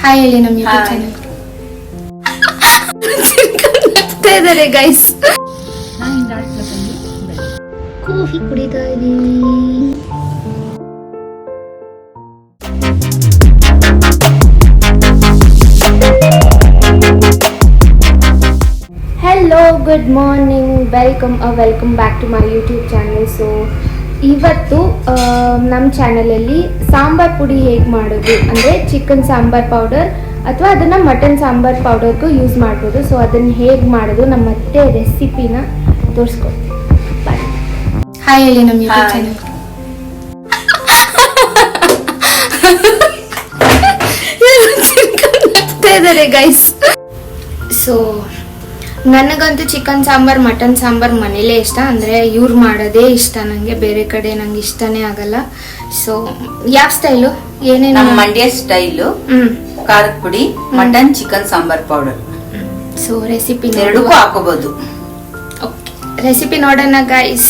Hi ಹೇಳಿ ನಮ್ಮ YouTube Hi. Channel ಇದ್ದಾರೆ ಗೈಸ್ ಕಾಫಿ ಕುಡಿತಾ ಇದೀನಿ hello good morning welcome welcome back to my YouTube channel so ಇವತ್ತು ನಮ್ಮ ಚಾನಲಲ್ಲಿ ಸಾಂಬಾರ್ ಪುಡಿ ಹೇಗೆ ಮಾಡೋದು? ಅಂದರೆ ಚಿಕನ್ ಸಾಂಬಾರ್ ಪೌಡರ್ ಅಥವಾ ಅದನ್ನು ಮಟನ್ ಸಾಂಬಾರ್ ಪೌಡರ್ಗೂ ಯೂಸ್ ಮಾಡ್ಬೋದು. ಸೊ ಅದನ್ನು ಹೇಗೆ ಮಾಡೋದು ನಮ್ಮ ಮತ್ತೆ ರೆಸಿಪಿನ ತೋರಿಸ್ಕೊಡ್ತೀನಿ ಬಾಯ್. ಹಾಯ್ ಹೇಳಿ ನಮ್ಮ ಯೂಟ್ಯೂಬ್. ಚಾನಲ್ ಇದ್ದಾರೆ ಗೈಸ್ ಸೊ ನನಗಂತೂ ಚಿಕನ್ ಸಾಂಬಾರ್ ಮಟನ್ ಸಾಂಬಾರ್ ಮನೇಲೇ ಇಷ್ಟ. ಅಂದರೆ ಇವ್ರು ಮಾಡೋದೇ ಇಷ್ಟ. ನನಗೆ ಬೇರೆ ಕಡೆ ನಂಗೆ ಇಷ್ಟನೇ ಆಗಲ್ಲ. ಸೊ ಯಾವ ಸ್ಟೈಲು ಏನೇನು? ನಮ್ಮ ಮಂಡ್ಯ ಸ್ಟೈಲು ಖಾರ ಖಾರದ ಪುಡಿ mutton chicken sambar powder so recipe ಎರಡಕ್ಕೂ ಹಾಕೋಬಹುದು ಓಕೆ ರೆಸಿಪಿ ನೋಡೋಣ ಗೈಸ್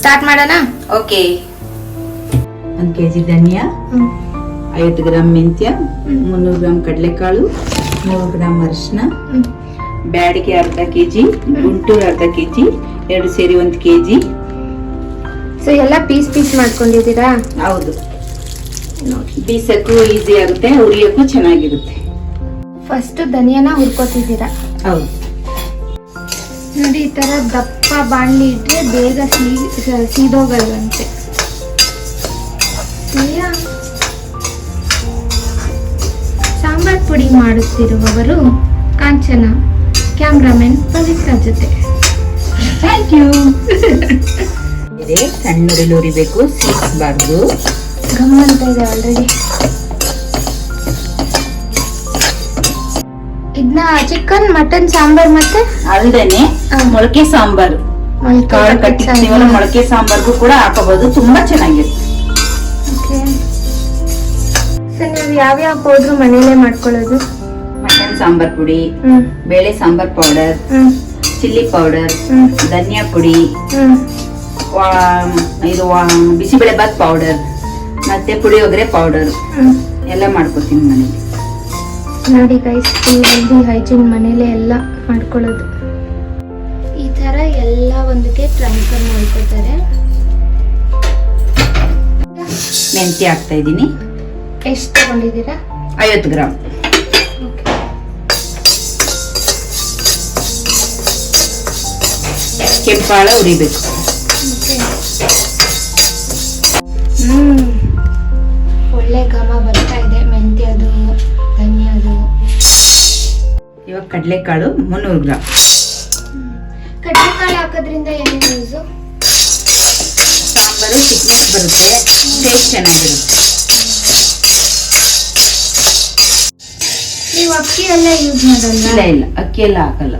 ಸ್ಟಾರ್ಟ್ ಮಾಡೋಣ? ಓಕೆ ಒಂದು ಕೆ ಜಿ ಧನಿಯಾ ಐವತ್ತು ಗ್ರಾಮ್ ಮೆಂತ್ಯ ಮುನ್ನೂರು ಗ್ರಾಮ್ ಕಡಲೆಕಾಳು ನೂರು ಗ್ರಾಮ್ ಅರಿಶಿನ ಬ್ಯಾಡಿಗೆ ಅರ್ಧ ಕೆ ಜಿ ಗುಂಟೂರು ಅರ್ಧ ಕೆ ಜಿ ಎರಡು ಸೇರಿ ಒಂದು ಕೆ ಜಿ ಸೊ ಎಲ್ಲ ಪೀಸ್ ಪೀಸ್ ಮಾಡ್ಕೊಂಡಿದ್ದೀರಾ? ಹೌದು. ಬೀಸಕ್ಕೂ ಈಸಿ ಆಗುತ್ತೆ ಉರಿಯಕ್ಕೂ ಚೆನ್ನಾಗಿರುತ್ತೆ. ಫಸ್ಟ್ ಧನಿಯಾನ ಹುರ್ಕೋತಿದ್ದೀರಾ? ಹೌದು. ನೋಡಿ ಈ ತರ ದಪ್ಪ ಬಾಣಲಿ ಇಟ್ಟರೆ ಬೇಗ ಸೀ ಸೀದೋಗಲ್ವಂತೆ. ಸಾಂಬಾರ್ ಪುಡಿ ಮಾಡುತ್ತಿರುವವರು ಕಾಂಚನ. ಕ್ಯಾಮ್ರಾಮನ್ ಪವಿತ್ರ ಜೊತೆ. ಥ್ಯಾಂಕ್ ಯು ಇದೆ ಸಣ್ಣೂರಲ್ಲಿ ಉರಿಬೇಕು ಸೀಸ್ಬಾರ್ದು ಗಮ್ ಅಂತ ಇದೆ ಆಲ್ರೆಡಿ ಇದನ್ನ ಚಿಕನ್ ಮಟನ್ ಸಾಂಬಾರ್ ಮತ್ತೆ? ಅಲ್ದೇನೆ ಮೊಳಕೆ ಸಾಂಬಾರು. ಕಾಳು ಕಟ್ಟಿ ಕಟ್ಟಿರ್ತೀವಲ್ಲ ಮೊಳಕೆ ಸಾಂಬಾರ್ಗೂ ಕೂಡ ಹಾಕಬಹುದು ತುಂಬಾ ಚೆನ್ನಾಗಿರುತ್ತೆ. ಸರ್ ಸೊ ನೀವು ಯಾವ್ಯಾವ ಹೋದ್ರು ಮನೇಲೆ ಮಾಡ್ಕೊಳ್ಳೋದು? ಮಟನ್ ಸಾಂಬಾರ್ ಪುಡಿ ಬೇಳೆ ಸಾಂಬಾರ್ ಪೌಡರ್ ಚಿಲ್ಲಿ ಪೌಡರ್ ಧನಿಯಾ ಪುಡಿ ಇದು ಬಿಸಿಬೇಳೆ ಬಾತ್ ಪೌಡರ್ ಮತ್ತೆ ಪುಳಿಯೋಗರೆ ಪೌಡರ್ ಎಲ್ಲ ಮಾಡ್ಕೊತೀನಿ ಮನೇಲಿ. ನೋಡಿ ಗೈಸ್ ಹೆಲ್ದಿ ಹೈಜೀನ್ ಮನೇಲೆ ಎಲ್ಲ ಮಾಡ್ಕೊಳ್ಳೋದು. ಈ ಥರ ಎಲ್ಲ ಒಂದಕ್ಕೆ ಟ್ರಾನ್ಸ್ಫರ್ ಮಾಡ್ಕೋತಾರೆ ಮೆಂತ್ಯ ಹಾಕ್ತಾ ಇದ್ದೀನಿ. ಎಷ್ಟು ತಗೊಂಡಿದ್ದೀರಾ? ಐವತ್ತು ಗ್ರಾಮ್ ಕೆಂಪಾಳ ಉರಿಬೇಕು ಹ್ಮ್ ಒಳ್ಳೆ ಘಮ ಬರ್ತಾ ಇದೆ ಮೆಂತ್ಯದು ಧನಿಯದು ಇವಾಗ ಕಡಲೆಕಾಳು ಮುನ್ನೂರು ಗ್ರಾಮ್ ಕಡಲೆಕಾಳು ಹಾಕೋದ್ರಿಂದ ಏನೇನು ಯೂಸು? ಸಾಂಬಾರು ಚಿಕ್ನೆಸ್ ಬರುತ್ತೆ. ಟೇಸ್ಟ್ ಚೆನ್ನಾಗಿರುತ್ತೆ. ನೀವು ಅಕ್ಕಿ ಎಲ್ಲ ಯೂಸ್ ಮಾಡಲ್ಲ? ಇಲ್ಲ ಇಲ್ಲ. ಅಕ್ಕಿ ಎಲ್ಲ ಹಾಕಲ್ಲ.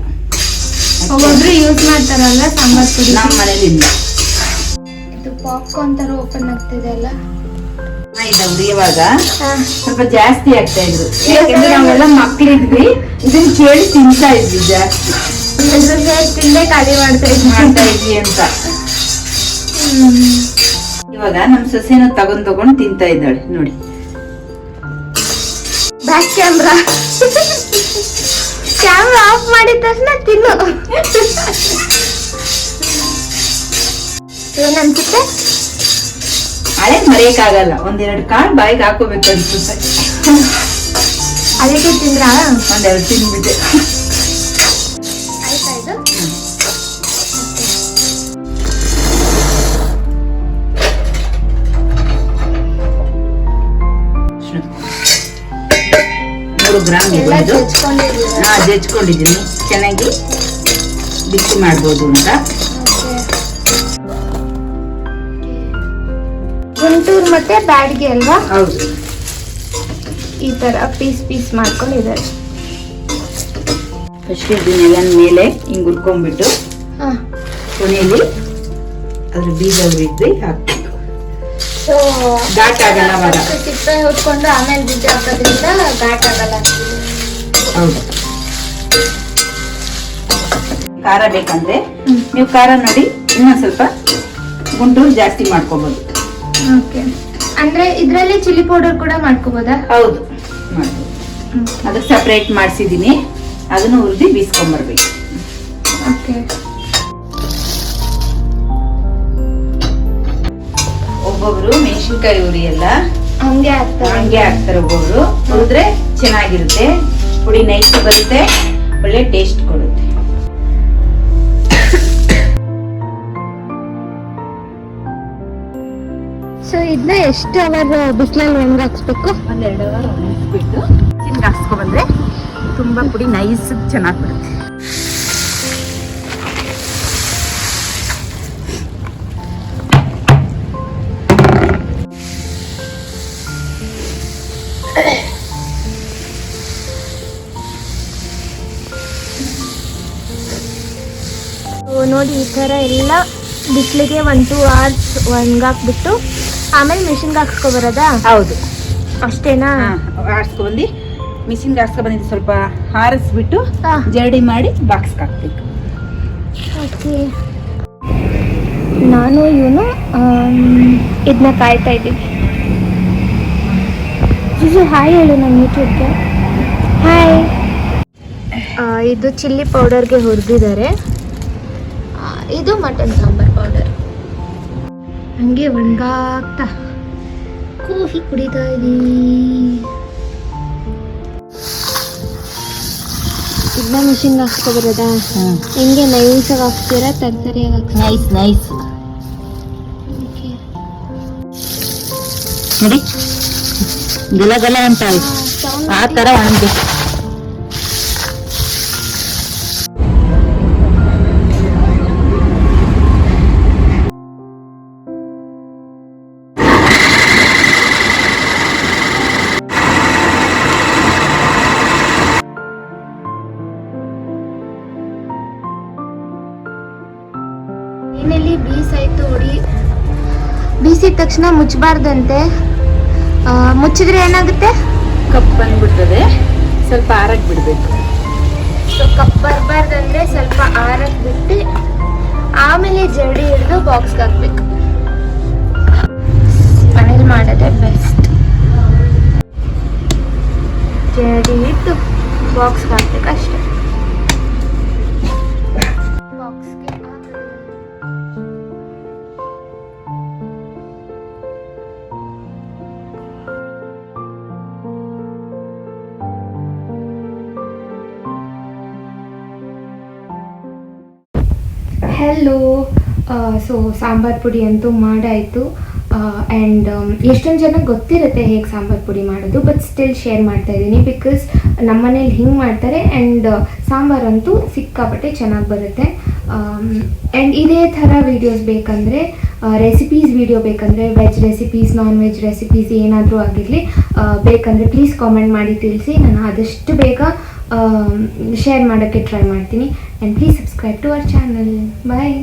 ಒಬ್ಬೊಬ್ರು ಯೂಸ್ ಮಾಡ್ತಾರಲ್ಲ ಸಾಂಬಾರ್ ಪುಡಿ. ನಮ್ಮ ಮನೇಲಿ ಇಲ್ಲ ಇದು ಪಾಪ್ಕಾರ್ನ್ ತರ ಓಪನ್ ಆಗ್ತಿದೆ ಅಲ್ಲ? ಇದ್ದವ್ರು ಇವಾಗ ಸ್ವಲ್ಪ ಜಾಸ್ತಿ ಆಗ್ತಾ ಇದ್ರು. ಯಾಕಂದ್ರೆ ನಾವೆಲ್ಲ ಮಕ್ಳಿದ್ವಿ. ಇದನ್ನ ಕೇಳಿ ತಿಂತಾ ಇದ್ವಿ ಜಾಸ್ತಿ. ತಿಂದೆ ಖಾಲಿ ಮಾಡ್ತಾ ಇದ್ವಿ ಮಾಡ್ತಾ ಇದ್ವಿ ಅಂತ. ಇವಾಗ ನಮ್ ಸೊಸೆನ ತಗೊಂಡ್ ತಗೊಂಡ್ ತಿಂತಾ ಇದ್ದಾಳೆ ನೋಡಿ. ಬ್ಯಾಕ್ ಕ್ಯಾಮ್ರಾ ಕ್ಯಾಮ್ರಾ ಆಫ್ ಮಾಡಿದ ತಕ್ಷಣ ತಿನ್ನು. ಏನನ್ಸುತ್ತೆ ಹಳೆ ಮರೆಯಕ್ಕಾಗಲ್ಲ. ಒಂದೆರಡು ಕಾಳು ಬಾಯಿಗೆ ಹಾಕೋಬೇಕು ಅನ್ಸುತ್ತೆ. ಅದಕ್ಕೆ ತಿಂದ್ರಾ? ಒಂದೆರಡು ತಿಂದ್ಬಿಟ್ಟೆ. ಆಯ್ತಾ ಇದು? ಮೂರು ಗ್ರಾಮ್ ಇದೊಂದು ಹಾಂ ಜಜ್ಕೊಂಡಿದ್ದೀನಿ. ಚೆನ್ನಾಗಿ ಬಿಸಿ ಮಾಡ್ಬೋದು ಅಂತ. ಗುಂಟೂರು ಮತ್ತೆ ಬ್ಯಾಡ್ಗೆ ಅಲ್ವಾ? ಹೌದು. ಈ ತರ ಪೀಸ್ ಪೀಸ್ ಮಾಡ್ಕೊಂಡಿದ್ದಾರೆ. ಫಸ್ಟ್ ಇದನ್ನೆಲ್ಲ ಮೇಲೆ ಹಿಂಗ್ ಹುರ್ಕೊಂಡ್ಬಿಟ್ಟು ಹಾ. ಕೊನೆಯಲ್ಲಿ ಅದ್ರ ಬೀಜ ಹುರಿದ್ವಿ ಹಾಕ್ಬೇಕು ಸೊ ಘಾಟ್ ಆಗಲ್ಲ ಅವಾಗ ಹೊತ್ಕೊಂಡು ಆಮೇಲೆ ಬೀಜ ಹಾಕೋದ್ರಿಂದ ಘಾಟ್ ಆಗಲ್ಲ. ಹೌದು. ಖಾರ ಬೇಕಂದ್ರೆ ನೀವು ಖಾರ ನೋಡಿ ಇನ್ನೊಂದ್ ಸ್ವಲ್ಪ ಗುಂಡು ಜಾಸ್ತಿ ಮಾಡ್ಕೋಬಹುದು ಓಕೆ ಅಂದ್ರೆ ಇದರಲ್ಲಿ ಚಿಲ್ಲಿ ಪೌಡರ್ ಕೂಡ ಮಾಡ್ಕೋಬೋದಾ? ಹೌದು. ಮಾಡ್ಬೋದು. ಅದಕ್ಕೆ ಸಪ್ರೇಟ್ ಮಾಡಿಸಿದ್ದೀನಿ. ಅದನ್ನು ಹುರಿದು ಬೀಸ್ಕೊಂಬರ್ಬೇಕು. ಓಕೆ ಒಬ್ಬೊಬ್ರು ಮೆಣಸಿನ್ಕಾಯಿ ಉರಿಯಲ್ಲ ಹಂಗೆ ಹಾಕ್ತಾರೆ ಹಂಗೆ ಹಾಕ್ತಾರೆ ಒಬ್ಬೊಬ್ರು. ಹುರಿದ್ರೆ ಚೆನ್ನಾಗಿರುತ್ತೆ. ಪುಡಿ ನೈಸ್ ಬರುತ್ತೆ. ಒಳ್ಳೆ ಟೇಸ್ಟ್ ಕೊಡುತ್ತೆ. ಸೊ ಇದನ್ನ ಎಷ್ಟು ಅವರ್ ಬಿಸಿಲಲ್ಲಿ ಹೆಂಗ್ ಹಾಕ್ಸ್ಬೇಕು? ಒಂದೆರಡು ಅವರ್ ಬಿಟ್ಟು ಹಿಂಗೆ ಹಾಕ್ಸ್ಕೊಬಂದ್ರೆ ತುಂಬ ಪುಡಿ ನೈಸ್ ಚೆನ್ನಾಗಿ ಬರುತ್ತೆ. ನೋಡಿ ಈ ಥರ ಎಲ್ಲ ಬಿಸಿಲಿಗೆ ಒನ್ ಟೂ ಅವರ್ಸ್ ಒಣಗಾಕ್ಬಿಟ್ಟು ಆಮೇಲೆ ಮಿಷಿನ್ಗೆ ಹಾಕ್ಸ್ಕೊ ಬರೋದಾ ಹೌದು. ಅಷ್ಟೇನಾ? ಆಡ್ಸ್ಕೊಬಂದು ಮಿಷಿನ್ಗೆ ಹಾಕ್ಸ್ಕೊಬಂದಿದ್ದು ಸ್ವಲ್ಪ ಹಾರಿಸ್ಬಿಟ್ಟು ಹಾ. ಜರಡಿ ಮಾಡಿ ಬಾಕ್ಸ್ಗೆ ಹಾಕ್ಬೇಕು. ಓಕೆ. ನಾನು ಇವನು ಇದನ್ನ ಕಾಯ್ತಾ ಇದ್ದೀವಿ. ಜಿಜು ಹಾಯ್ ಹೇಳು ನಮ್ಮ ಯೂಟ್ಯೂಬ್ಗೆ ಹಾಯ್. ಇದು ಚಿಲ್ಲಿ ಪೌಡರ್ಗೆ ಹುರಿದಿದ್ದಾರೆ. ಇದು ಮಟನ್ ಸಾಂಬಾರ್ ಪೌಡರ್ ಹಂಗೆ ಒಣಗಾಗ್ತಾ ಕಾಫಿ ಕುಡಿತಾ ಇದ್ದೀನಿ ಇದನ್ನ ಮಿಷಿನ್ಗೆ ಹಾಕ್ಸ್ಕೊಬರೋದಾ ಹೆಂಗೆ ನೈಸಾಗಿ ಹಾಕ್ತೀರಾ? ತರಕಾರಿಯಾಗಿ ಹಾಕ್ತೀರಾ? ನೈಸ್ ನೈಸ್ ನೋಡಿ. ಗಲ ಗಲ ಅಂತ ಆ ಥರ ಒಣಗಬೇಕು ಬೀಸಾಯ್ತು ಹುಡಿ ಬೀಸಿದ ತಕ್ಷಣ ಮುಚ್ಚಬಾರ್ದಂತೆ. ಮುಚ್ಚಿದ್ರೆ ಏನಾಗುತ್ತೆ? ಕಪ್ ಬಂದ್ಬಿಡ್ತದೆ. ಸ್ವಲ್ಪ ಆರಕ್ಕೆ ಬಿಡಬೇಕು. ಸೊ ಕಪ್ ಬರಬಾರ್ದಂದ್ರೆ ಸ್ವಲ್ಪ ಆರಕ್ಕೆ ಬಿಟ್ಟು ಆಮೇಲೆ ಜಡಿ ಹಿಡಿದು ಬಾಕ್ಸ್ಗೆ ಹಾಕ್ಬೇಕು. ಮನೇಲಿ ಮಾಡೋದೆ ಬೆಸ್ಟ್. ಜಡಿ ಇಟ್ಟು ಬಾಕ್ಸ್ಗೆ ಹಾಕ್ಬೇಕು ಅಷ್ಟೇ. ಹೆಲೋ ಸೊ ಸಾಂಬಾರ್ ಪುಡಿ ಅಂತೂ ಮಾಡಾಯಿತು. ಆ್ಯಂಡ್ ಎಷ್ಟೊಂದು ಜನ ಗೊತ್ತಿರುತ್ತೆ ಹೇಗೆ ಸಾಂಬಾರ್ ಪುಡಿ ಮಾಡೋದು ಬಟ್ ಸ್ಟಿಲ್ ಶೇರ್ ಮಾಡ್ತಾ ಇದ್ದೀನಿ ಬಿಕಾಸ್ ನಮ್ಮ ಮನೇಲಿ ಹಿಂಗೆ ಮಾಡ್ತಾರೆ ಆ್ಯಂಡ್ ಸಾಂಬಾರ್ ಅಂತೂ ಸಿಕ್ಕಾಪಟ್ಟೆ ಚೆನ್ನಾಗಿ ಬರುತ್ತೆ. ಆ್ಯಂಡ್ ಇದೇ ಥರ ವೀಡಿಯೋಸ್ ಬೇಕಂದರೆ ರೆಸಿಪೀಸ್ ವಿಡಿಯೋ ಬೇಕಂದರೆ veg recipes non veg recipes ಏನಾದರೂ ಆಗಿರಲಿ ಬೇಕಂದರೆ ಪ್ಲೀಸ್ ಕಾಮೆಂಟ್ ಮಾಡಿ ತಿಳಿಸಿ. ನಾನು ಆದಷ್ಟು ಬೇಗ ಶೇರ್ ಮಾಡೋಕ್ಕೆ ಟ್ರೈ ಮಾಡ್ತೀನಿ. And please subscribe to our channel bye